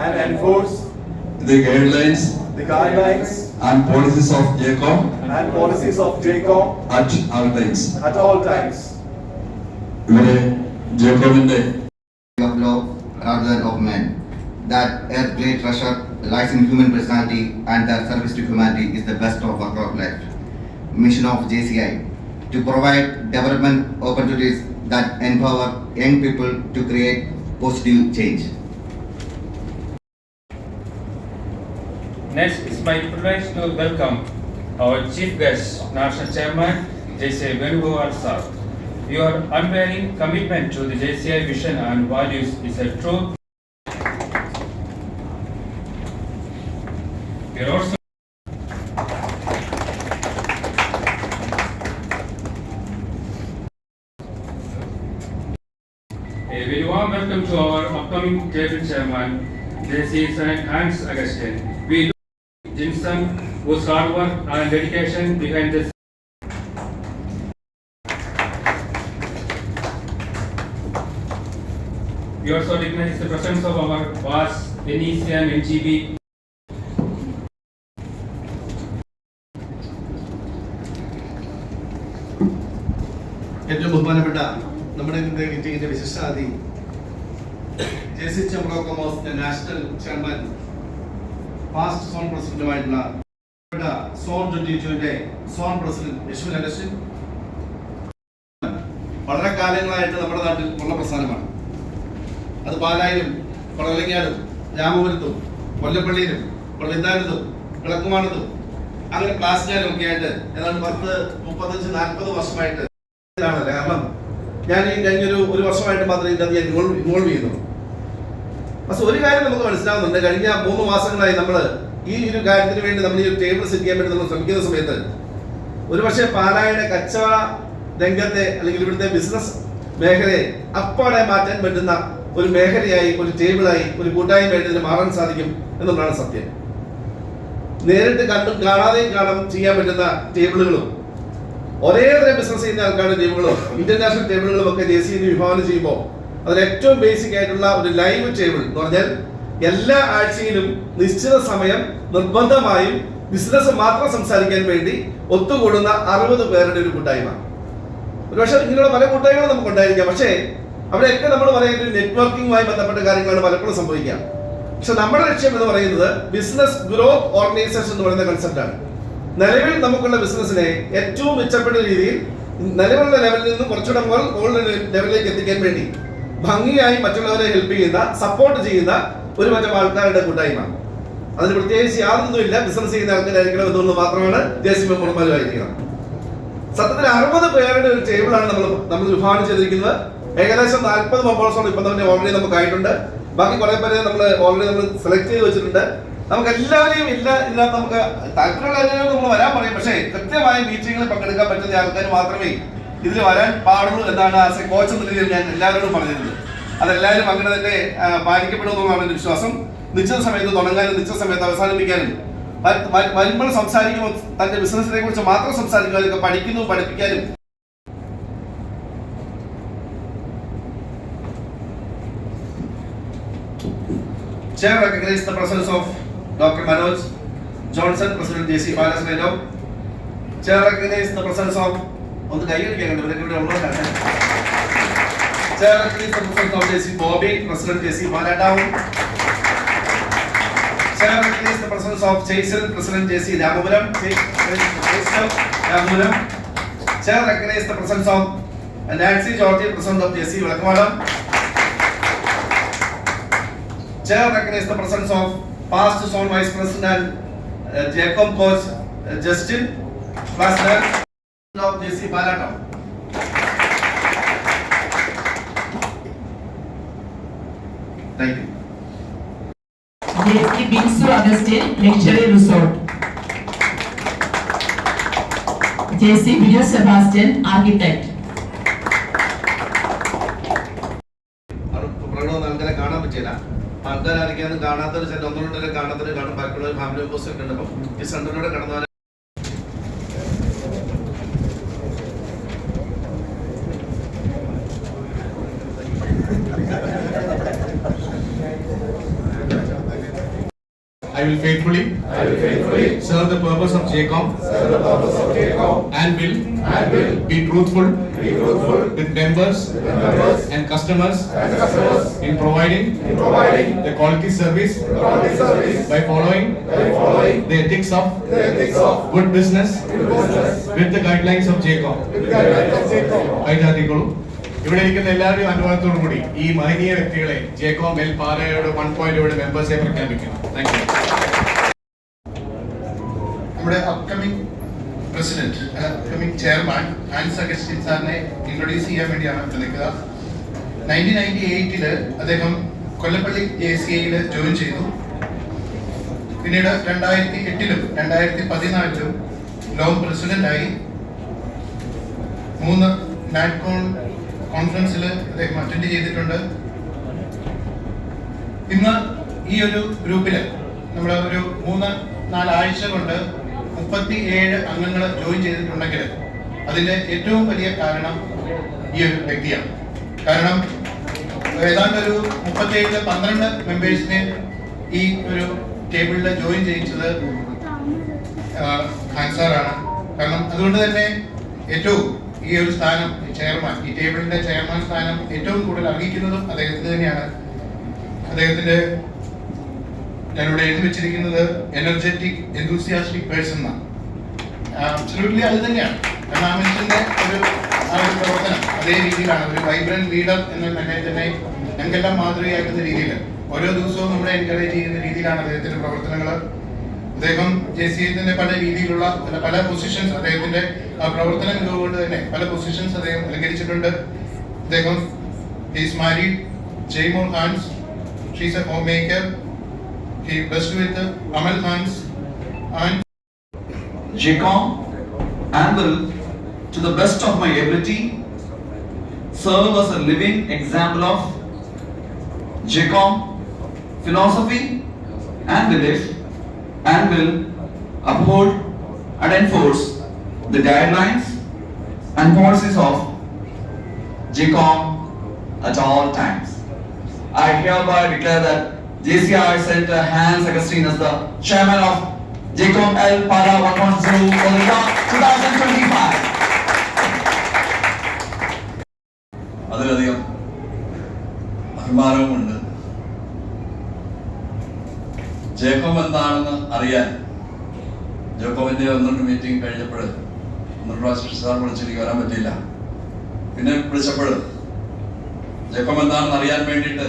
and enforce the guidelines the guidelines and policies of JCOM and policies of JCOM at all times. at all times. ഇവരെ ജേക്കോബിന്റെ of law rather than of men. That a great treasure lies in human personality and that service to humanity is the best of work of life. Mission of JCI to provide development opportunities that empower young people to create positive change. Next, it's my privilege to welcome our chief guest, National Chairman J.C. Venugopal sir. Your unwavering commitment to the JCI vision and values is a true. We are also A very warm welcome to our upcoming table chairman, J.C. Hans Augustine. We look Jinson, whose hard work and dedication behind this. We also recognize the presence of our boss, NEC and NGB ഏറ്റവും ബഹുമാനപ്പെട്ട നമ്മുടെ ഇന്നത്തെ മീറ്റിംഗിന്റെ വിശിഷ്ടാതി J C ചെമ്പ്രോക്കോമോസിന്റെ national chairman past zone പ്രസിഡന്റുമായിട്ടുള്ള zone twenty ടുവിന്റെ zone president Yashwan Augustine. വളരെ കാലങ്ങളായിട്ട് നമ്മുടെ നാട്ടിൽ ഉള്ള പ്രസ്ഥാനമാണ്. അത് പാലായിലും കൊടലങ്ങാടും രാമപുരത്തും കൊല്ലപ്പള്ളിയിലും കൊള്ളിത്താനത്തും കിളക്കുമാണത്തും അങ്ങനെ ക്ലാസ്സിലും ഒക്കെ ആയിട്ട് ഏതാണ്ട് പത്ത് മുപ്പത്തഞ്ച് നാൽപ്പത് വർഷമായിട്ട് ഇതാണല്ലേ കാരണം ഞാൻ ഈ കഴിഞ്ഞൊരു ഒരു വർഷമായിട്ട് മാത്രമേ ഇതിനകത്ത് ഞാൻ ഇൻവോൾവ് ഇൻവോൾവ് ചെയ്യുന്നു. പക്ഷെ ഒരു കാര്യം നമുക്ക് മനസ്സിലാവുന്നുണ്ട്. കഴിഞ്ഞ മൂന്ന് മാസങ്ങളായി നമ്മൾ ഈ ഒരു കാര്യത്തിന് വേണ്ടി നമ്മൾ ഈ ഒരു ടേബിൾ സെറ്റ് ചെയ്യാൻ വേണ്ടി നമ്മൾ ശ്രമിക്കുന്ന സമയത്ത് ഒരുപക്ഷെ പാലായുടെ കച്ചവട രംഗത്തെ അല്ലെങ്കിൽ ഇവിടുത്തെ ബിസിനസ് മേഖലയെ അപ്പാടെ മാറ്റാൻ പറ്റുന്ന ഒരു മേഖലയായി ഒരു ടേബിളായി ഒരു കൂട്ടായ്മയായിട്ട് ഇതിന് മാറാൻ സാധിക്കും എന്നുള്ളതാണ് സത്യം. നേരിട്ട് കണ്ടും കാണാതെയും കാണാൻ ചെയ്യാൻ പറ്റുന്ന ടേബിളുകളും ഒരേ തരം ബിസിനസ് ചെയ്യുന്ന ആൾക്കാരുടെ ടേബിളുകളും ഇന്റർനാഷണൽ ടേബിളുകളും ഒക്കെ സി വിഭാവനം ചെയ്യുമ്പോൾ അതിൽ ഏറ്റവും ബേസിക് ആയിട്ടുള്ള ഒരു ലൈവ് ടേബിൾ എന്ന് പറഞ്ഞാൽ എല്ലാ ആഴ്ചയിലും നിശ്ചിത സമയം നിർബന്ധമായും ബിസിനസ് മാത്രം സംസാരിക്കാൻ വേണ്ടി ഒത്തുകൂടുന്ന അറുപത് പേരുടെ ഒരു കൂട്ടായ്മ. ഒരുപക്ഷെ ഇങ്ങനെയുള്ള പല കൂട്ടായ്മകളും നമുക്ക് ഉണ്ടായിരിക്കാം പക്ഷേ അവിടെയൊക്കെ നമ്മൾ പറയുന്ന നെറ്റ്വർക്കിംഗുമായി ബന്ധപ്പെട്ട കാര്യങ്ങളാണ് പലപ്പോഴും സംഭവിക്കുക. പക്ഷെ നമ്മുടെ ലക്ഷ്യം എന്ന് പറയുന്നത് ബിസിനസ് ഗ്രോത്ത് ഓർഗനൈസേഷൻ എന്ന് പറയുന്ന ആണ്. നിലവിൽ നമുക്കുള്ള ബിസിനസ്സിനെ ഏറ്റവും മെച്ചപ്പെട്ട രീതിയിൽ നിലവിലുള്ള ലെവലിൽ നിന്ന് കുറച്ചുകൂടെ മുകളിലെ ലെവലിലേക്ക് എത്തിക്കാൻ വേണ്ടി ഭംഗിയായി മറ്റുള്ളവരെ ഹെൽപ്പ് ചെയ്യുന്ന സപ്പോർട്ട് ചെയ്യുന്ന ഒരു മറ്റം ആൾക്കാരുടെ കൂട്ടായ്മ. അതിന് പ്രത്യേകിച്ച് യാതൊന്നുമില്ല. ബിസിനസ് ചെയ്യുന്ന ആൾക്കാരായിരിക്കണം എന്നുള്ളത് മാത്രമാണ് ദേശീയ മെമ്പർമാരുമായിരിക്കണം സത്യത്തിൽ അറുപത് പേരുടെ ഒരു ടേബിളാണ് നമ്മൾ നമ്മൾ വിഭാവനം ചെയ്തിരിക്കുന്നത്. ഏകദേശം നാൽപ്പത് മെമ്പേഴ്സോളം ഇപ്പം തന്നെ ഓൾറെഡി നമുക്ക് ആയിട്ടുണ്ട്. ബാക്കി കുറെ പേരെ നമ്മൾ ഓൾറെഡി നമ്മൾ സെലക്ട് ചെയ്ത് വെച്ചിട്ടുണ്ട്. നമുക്ക് എല്ലാവരെയും ഇല്ല ഇല്ല നമുക്ക് താല്പര്യമുള്ള നമ്മൾ വരാൻ പറയും. പക്ഷേ കൃത്യമായ മീറ്റിങ്ങിൽ പങ്കെടുക്കാൻ പറ്റുന്ന ആൾക്കാർ മാത്രമേ ഇതിൽ വരാൻ പാടുള്ളൂ എന്നാണ് ആസ് എ കോച്ച് എന്ന രീതിയിൽ ഞാൻ എല്ലാവരോടും പറഞ്ഞിരുന്നത് അതെല്ലാവരും അങ്ങനെ തന്നെ പാലിക്കപ്പെടുമെന്നാണ് എന്റെ വിശ്വാസം നിശ്ചിത സമയത്ത് തുടങ്ങാനും നിശ്ചിത സമയത്ത് അവസാനിപ്പിക്കാനും വരുമ്പോൾ സംസാരിക്കുമ്പോൾ തന്റെ ബിസിനസിനെ കുറിച്ച് മാത്രം സംസാരിക്കുക അതൊക്കെ പഠിക്കുന്നു പഠിപ്പിക്കാനും Chair recognize the presence of Dr. Manoj Johnson, President JC Balasnelo. Chair recognize the ഒന്ന് കൈയടിക്കാൻ ഇവരൊക്കെ ഇവിടെ ഉള്ളവരാണ് Chair recognize the presence of JC Bobby, President JC Maladaun. Chair recognize the presence of Jason, President JC Ramapuram. Jason Ramapuram. Chair recognize the presence of Nancy Georgie, President of JC Valakamalam. Chair recognize the presence of past zone vice uh, uh, Balatam. Thank you. JC Binsu Augustine Luxury Resort. JC Video Sebastian Architect. പ്രകടനം ആൾക്കാരെ കാണാൻ പറ്റില്ല ആൾക്കാർ ആരൊക്കെയാണ് കാണാത്തൊരു ചില ഒന്നുകൊണ്ടൊക്കെ കാണാത്തൊരു കാണും ബാക്കിയുള്ള ഫാമിലി മെമ്പേഴ്സ് ഒക്കെ ഉണ്ട് അപ്പം ഈ സെന്ററിലൂടെ കടന്നു I will faithfully I will faithfully serve the purpose of JCOM serve the purpose of JCOM and will and will be truthful be truthful with members with members and customers and customers in providing in providing the quality service quality service by following by following the ethics of the ethics of good business good business with the guidelines of JCOM. with the guidelines of JCOM. ഇവിടെ ഇരിക്കുന്ന എല്ലാവരുടെയും അനുഭവത്തോടു കൂടി ഈ മഹനീയ വ്യക്തികളെ ജേക്കോ L പാറയോട് one point മെമ്പേഴ്സെ പ്രഖ്യാപിക്കുന്നു. താങ്ക് യു നമ്മുടെ upcoming president upcoming chairman Hans Augustine സാറിനെ ഇൻട്രൊഡ്യൂസ് ചെയ്യാൻ വേണ്ടിയാണ് വിളിക്കുക. നയന്റീൻ നയന്റി എയ്റ്റിൽ അദ്ദേഹം കൊല്ലപ്പള്ളി ജെ സി ഐയിൽ ജോയിൻ ചെയ്തു. പിന്നീട് രണ്ടായിരത്തി എട്ടിലും രണ്ടായിരത്തി പതിനാലിലും ലോങ് പ്രസിഡന്റായി. മൂന്ന് നാറ്റ്കോൺ കോൺഫറൻസിൽ അദ്ദേഹം അറ്റൻഡ് ചെയ്തിട്ടുണ്ട്. ഇന്ന് ഈ ഒരു ഗ്രൂപ്പിൽ നമ്മൾ ഒരു മൂന്ന് നാലാഴ്ച കൊണ്ട് മുപ്പത്തി ഏഴ് അംഗങ്ങൾ ജോയിൻ ചെയ്തിട്ടുണ്ടെങ്കിൽ അതിന്റെ ഏറ്റവും വലിയ കാരണം ഈ ഒരു വ്യക്തിയാണ്. കാരണം ഏതാണ്ട് ഒരു മുപ്പത്തേഴിൽ പന്ത്രണ്ട് മെമ്പേഴ്സിനെ ഈ ഒരു ടേബിളിൽ ജോയിൻ ചെയ്യിച്ചത് ഖാൻസാറാണ് കാരണം അതുകൊണ്ട് തന്നെ ഏറ്റവും ഈ ഒരു സ്ഥാനം ചെയർമാൻ ഈ ടേബിളിന്റെ ചെയർമാൻ സ്ഥാനം ഏറ്റവും കൂടുതൽ അർഹിക്കുന്നതും അദ്ദേഹത്തിന് തന്നെയാണ്. അദ്ദേഹത്തിന്റെ ഞാനിവിടെ എഴുതി വെച്ചിരിക്കുന്നത് എനർജറ്റിക് എന്തൂസിയാസ്റ്റിക് പേഴ്സൺ എന്നാണ്. അത് തന്നെയാണ്. കാരണം ഒരു പ്രവർത്തനം അതേ രീതിയിലാണ്. ഒരു വൈബ്രന്റ് ലീഡർ എന്ന തന്നെ ഞങ്ങൾക്കെല്ലാം മാതൃകയാക്കുന്ന രീതിയിൽ ഓരോ ദിവസവും നമ്മളെ എൻകറേജ് ചെയ്യുന്ന രീതിയിലാണ് അദ്ദേഹത്തിന്റെ പ്രവർത്തനങ്ങൾ. അദ്ദേഹം ജെ സി എത്തിന്റെ പല രീതിയിലുള്ള പല പല പൊസിഷൻസ് അദ്ദേഹത്തിന്റെ ആ പ്രവർത്തന മികവുകൊണ്ട് തന്നെ പല പൊസിഷൻസ് അദ്ദേഹം അലങ്കരിച്ചിട്ടുണ്ട് അദ്ദേഹം is married Jaimol Hans she's a home maker he blessed with Amal Hans and JCOM and will, to the best of my ability, serve as a living example of JCOM philosophy and belief and will uphold and enforce the guidelines and policies of JCOM at all times. I hereby declare that JCI Center Hans Augustine as the chairman of JCOM L Para 110 for the year 2025. അതിലധികം അഭിമാനവുമുണ്ട് Jacob എന്താണെന്ന് അറിയാൻ ജേക്കോബിന്റെ ഒന്നുണ്ട് meeting കഴിഞ്ഞപ്പോൾ ഒന്നര പ്രാവശ്യം sir വിളിച്ചെനിക്ക് വരാൻ പറ്റിയില്ല. പിന്നെ വിളിച്ചപ്പോൾ ജേക്കോബ് എന്താണെന്ന് അറിയാൻ വേണ്ടിയിട്ട്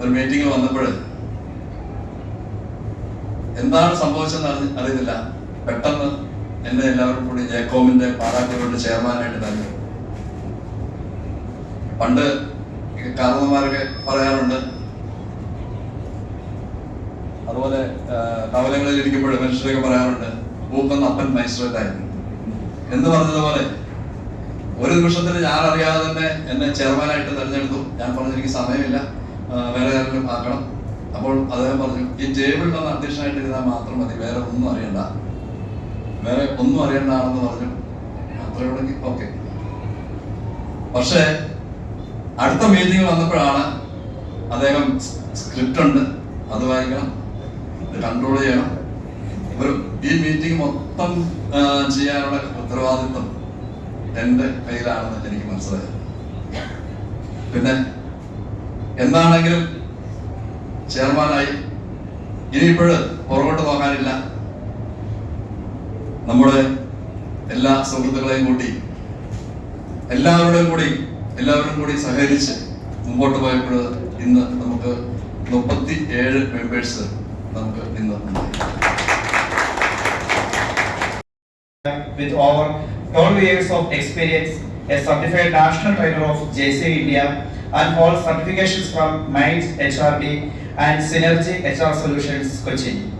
ഒരു മീറ്റിംഗിൽ വന്നപ്പോൾ എന്താണ് സംഭവിച്ചതെന്ന് അറിഞ്ഞ- അറിയുന്നില്ല. പെട്ടെന്ന് എന്നെ എല്ലാവരും കൂടി ജേക്കോബിന്റെ പാറാക്കളുടെ ചെയർമാനായിട്ട് തന്നെ പണ്ട് കാരണന്മാരൊക്കെ കാരണവന്മാരൊക്കെ പറയാറുണ്ട് അതുപോലെ കവലങ്ങളിൽ ഇരിക്കുമ്പോൾ മനുഷ്യരൊക്കെ പറയാറുണ്ട് പൂക്കുന്ന അപ്പൻ മജിസ്ട്രേറ്റായിരുന്നു എന്ന് പറഞ്ഞതുപോലെ ഒരു നിമിഷത്തിൽ ഞാൻ അറിയാതെ തന്നെ എന്നെ ചെയർമാനായിട്ട് തെരഞ്ഞെടുത്തു. ഞാൻ പറഞ്ഞു എനിക്ക് സമയമില്ല വേറെ ആരെങ്കിലും ആക്കണം. അപ്പോൾ അദ്ദേഹം പറഞ്ഞു ഈ ടേബിളിൽ ഒന്ന് അധ്യക്ഷനായിട്ട് ഇരുന്നാൽ മാത്രം മതി വേറെ ഒന്നും അറിയണ്ട. വേറെ ഒന്നും അറിയണ്ടാണെന്ന് പറഞ്ഞു. അത്രയോടെങ്കിൽ ഓക്കെ. പക്ഷേ അടുത്ത മീറ്റിംഗ് വന്നപ്പോഴാണ് അദ്ദേഹം സ്ക്രിപ്റ്റ് ഉണ്ട് അത് വായിക്കണം. കൺട്രോൾ ചെയ്യണം. ഒരു ഈ മീറ്റിംഗ് മൊത്തം ചെയ്യാനുള്ള ഉത്തരവാദിത്വം എന്റെ കയ്യിലാണെന്ന് എനിക്ക് മനസ്സിലായത് പിന്നെ എന്താണെങ്കിലും ചെയർമാനായി ഇനിയിപ്പോഴ് പുറകോട്ട് പോകാനില്ല നമ്മുടെ എല്ലാ സുഹൃത്തുക്കളെയും കൂട്ടി എല്ലാവരുടെയും കൂടി എല്ലാവരും കൂടി സഹകരിച്ച് മുമ്പോട്ട് പോയപ്പോൾ ഇന്ന് നമുക്ക് മുപ്പത്തി ഏഴ് members നമുക്ക് ഇന്ന് ഉണ്ടായി with over 12 years of experience, a certified national trainer of JC India, and holds certifications from Minds HRD and Synergy HR Solutions Cochin.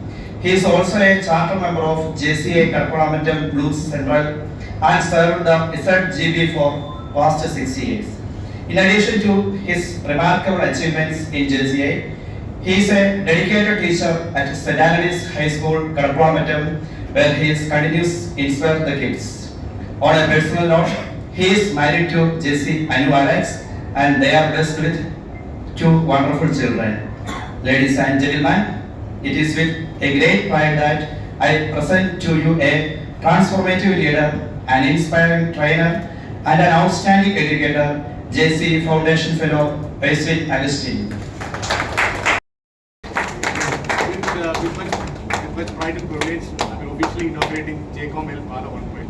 He is also a charter member of JCA Kadapalamentum Blues Central and served the ZGB for past six years. In addition to his remarkable achievements in JCA, he is a dedicated teacher at St. Anthony's High School, Kadapalamentum, where he continues inspire the kids. On a personal note, he is married to Jessie Anu Alex and they are blessed with two wonderful children. Ladies and gentlemen, it is with a great pride that I present to you a transformative leader, an inspiring trainer, and an outstanding educator, JC Foundation Fellow, Wesley Agustin. operating J-Com will follow 1.0.